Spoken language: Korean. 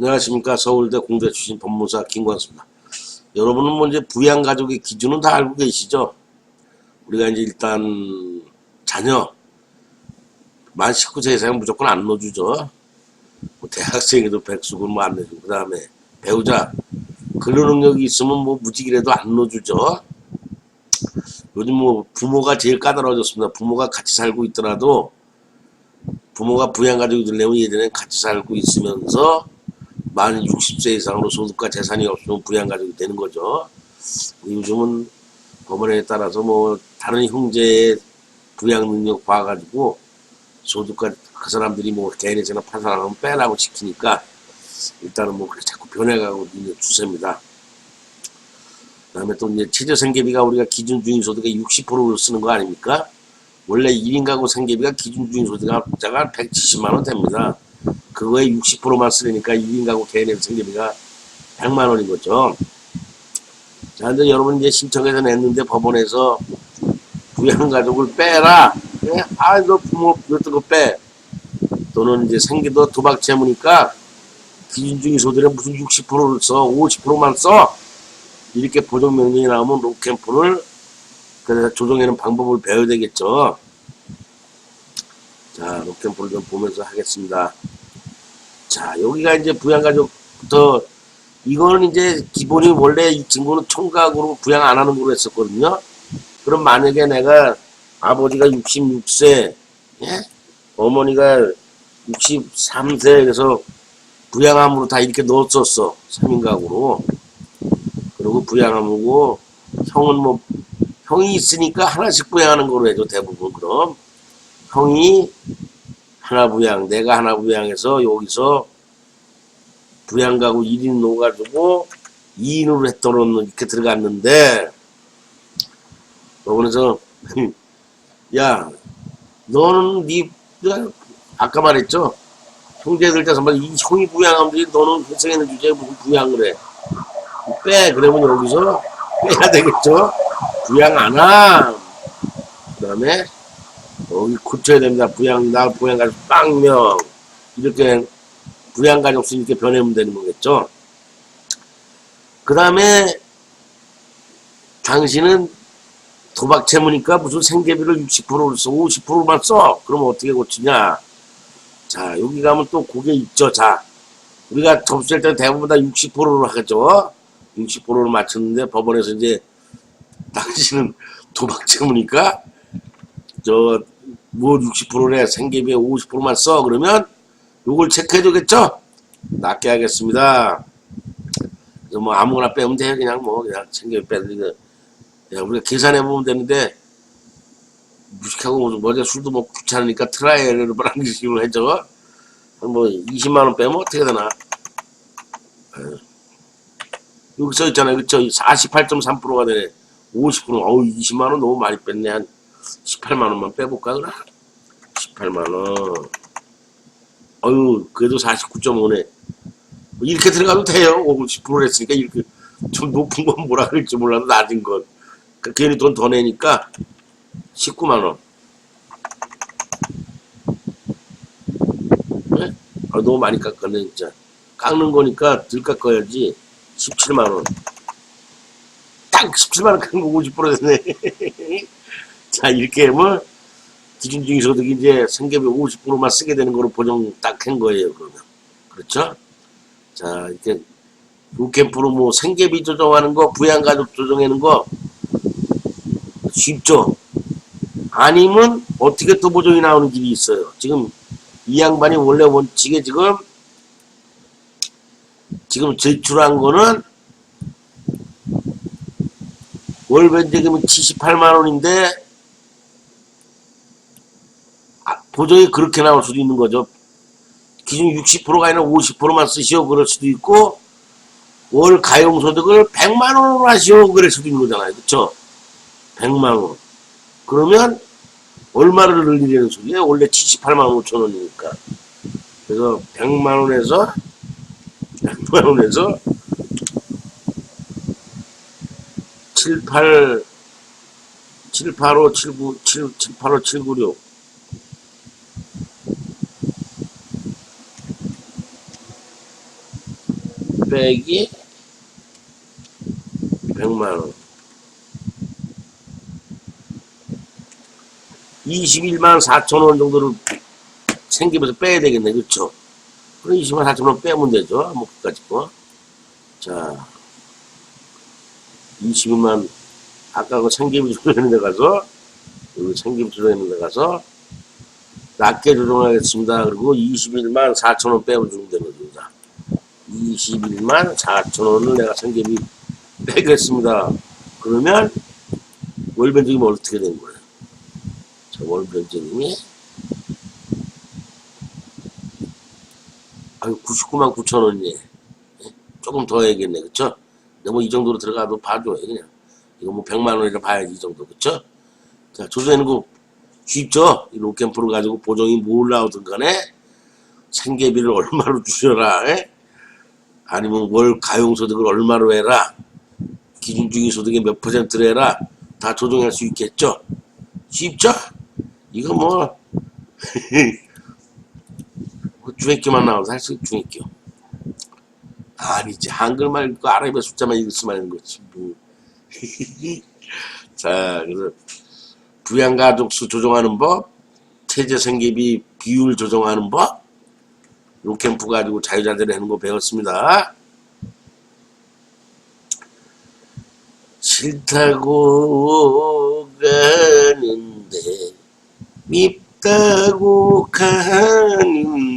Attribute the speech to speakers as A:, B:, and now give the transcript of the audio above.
A: 안녕하십니까 서울대 공대 출신 법무사 김광수입니다. 여러분은 뭐 이제 부양 가족의 기준은 다 알고 계시죠? 우리가 이제 일단 자녀 만 19세 이상은 무조건 안 넣어주죠. 뭐 대학생에도 백수고 뭐안 내주고 그 다음에 배우자 근로 능력이 있으면 뭐 무직이라도 안 넣어주죠. 요즘 뭐 부모가 제일 까다로워졌습니다. 부모가 같이 살고 있더라도 부모가 부양 가족이 되려면 예전에 같이 살고 있으면서 만 60세 이상으로 소득과 재산이 없으면 부양가족이 되는 거죠. 요즘은 법원에 따라서 뭐 다른 형제의 부양 능력 봐가지고 소득과 그 사람들이 뭐 개인의 재산 파산하면 빼라고 시키니까 일단은 뭐 그렇게 자꾸 변해가고 있는 추세입니다. 그 다음에 또 이제 최저 생계비가 우리가 기준 중위 소득의 60%를 쓰는 거 아닙니까? 원래 1인 가구 생계비가 기준 중위 소득가 170만 원 됩니다. 그거에 60%만 쓰니까 1인 가구 개인의 생계비가 100만 원인 거죠. 자, 근데 여러분 이제 신청해서 냈는데 법원에서 부양가족을 빼라. 그래, 아, 너 부모 이것도 거 빼. 또는 이제 생기도 도박 채무니까 기준 중위 소득에 무슨 60%를 써, 50%만 써. 이렇게 보정 명령이 나오면 로캠프를 그래서 조정하는 방법을 배워야 되겠죠. 자, 로캠프를 좀 보면서 하겠습니다. 자, 여기가 이제 부양가족부터 이거는 이제 기본이 원래 이 친구는 총각으로 부양 안 하는 걸로 했었거든요. 그럼 만약에 내가 아버지가 66세, 예? 어머니가 63세 그래서 부양함으로 다 이렇게 넣었었어. 3인 가구로. 그리고 부양함이고 형은 뭐 형이 있으니까 하나씩 부양하는 걸로 해줘 대부분 그럼 형이 하나 부양 내가 하나 부양해서 여기서 부양 가구 1인 놓아가지고 2인으로 했더니 이렇게 들어갔는데 그러면서 야 너는 네 야, 아까 말했죠? 형제들 다 정말 이 형이 부양하면 너는 회생에는 주제에 무슨 부양을 해? 빼! 그러면 여기서 빼야 되겠죠? 부양 안 함! 그 다음에 여기 고쳐야 됩니다. 부양 나 부양 가족 빵명. 이렇게 부양 가족 수 이렇게 변하면 되는 거겠죠? 그 다음에 당신은 도박 채무니까 무슨 생계비를 60%를 써 50%만 써. 그러면 어떻게 고치냐? 자 여기 가면 또 그게 있죠. 자 우리가 접수할 때 대부분 다 60%로 하겠죠? 60%를 맞췄는데 법원에서 이제 당신은 도박 채무니까 저 뭐 60%래 생계비에 50%만 써 그러면 요걸 체크해 주겠죠? 낮게 하겠습니다. 그래서 뭐 아무거나 빼면 돼 그냥 뭐 그냥 생계비 빼드리고 야 우리가 계산해 보면 되는데 무식하고 뭐지 술도 먹고 귀찮으니까 트라이얼을 하는 식으로 해줘. 뭐 20만 원 빼면 어떻게 되나? 아유. 여기 써 있잖아요. 그쵸? 48.3%가 되네. 50%. 어우, 20만원 너무 많이 뺐네. 한 18만원만 빼볼까, 그래? 18만원. 어유 그래도 49.5네. 이렇게 들어가도 돼요. 50% 했으니까 이렇게 좀 높은 건 뭐라 그럴지 몰라도 낮은 건. 그 괜히 돈 더 내니까 19만원. 네? 아, 너무 많이 깎았네, 진짜. 깎는 거니까 덜 깎아야지. 17만원. 딱 17만원 깎은 거 50% 됐네. 자, 이렇게 하면 기준 중위 소득이 이제 생계비 50%만 쓰게 되는 거로 보정 딱 한 거예요, 그러면. 그렇죠? 자, 이렇게 루캠프로 뭐 생계비 조정하는 거, 부양가족 조정하는 거 쉽죠? 아니면 어떻게 또 보정이 나오는 길이 있어요. 지금 이 양반이 원래 원칙에 지금 지금 제출한 거는 월 변제금이 78만 원인데 아, 보정이 그렇게 나올 수도 있는 거죠. 기준 60%가 아니라 50%만 쓰시오 그럴 수도 있고 월 가용소득을 100만 원으로 하시오 그럴 수도 있는 거잖아요. 그쵸? 100만 원. 그러면 얼마를 늘리려는 소리예요? 원래 78만 5천 원이니까. 그래서 100만 원에서 100만 원에서 78 785 79 7 785 796 785 빼기 100만원. 21만 4천원 정도를 생기면서 빼야 되겠네 그쵸 그럼 20만 4천원 빼면 되죠 뭐 그까짓 거자 22만 아까 그 생기비 조정하는 데 가서 여기 생기비 조정하는 데 가서 낮게 조정하겠습니다. 그리고 21만 4천원 빼주면 되는 겁니다 21만 4천원을 내가 생계비 빼겠습니다. 그러면 월변적이면 어떻게 되는 거예요? 자, 월변적임이 아유 99만 9천 원이네. 조금 더 해야겠네, 그쵸? 너무 이 정도로 들어가도 봐줘요, 그냥. 이거 뭐 100만 원이라 봐야지, 이 정도, 그쵸? 자, 거 쉽죠? 이 로캠프를 가지고 보정이 뭘 나오든 간에 생계비를 얼마로 주셔라, 에? 아니면 월 가용소득을 얼마로 해라. 기준중위소득의 몇 퍼센트로 해라. 다 조정할 수 있겠죠? 쉽죠? 이거 뭐, 중학교만 나와서 할수있 중학교. 아니지. 한글만 읽고 아랍어 숫자만 읽으면 하는 거지. 뭐. 자, 그래서 부양가족수 조정하는 법, 체제 생계비 비율 조정하는 법, 로캠프 가지고 자유자재를 하는 거 배웠습니다. 싫다고 가는데 밉다고 가는데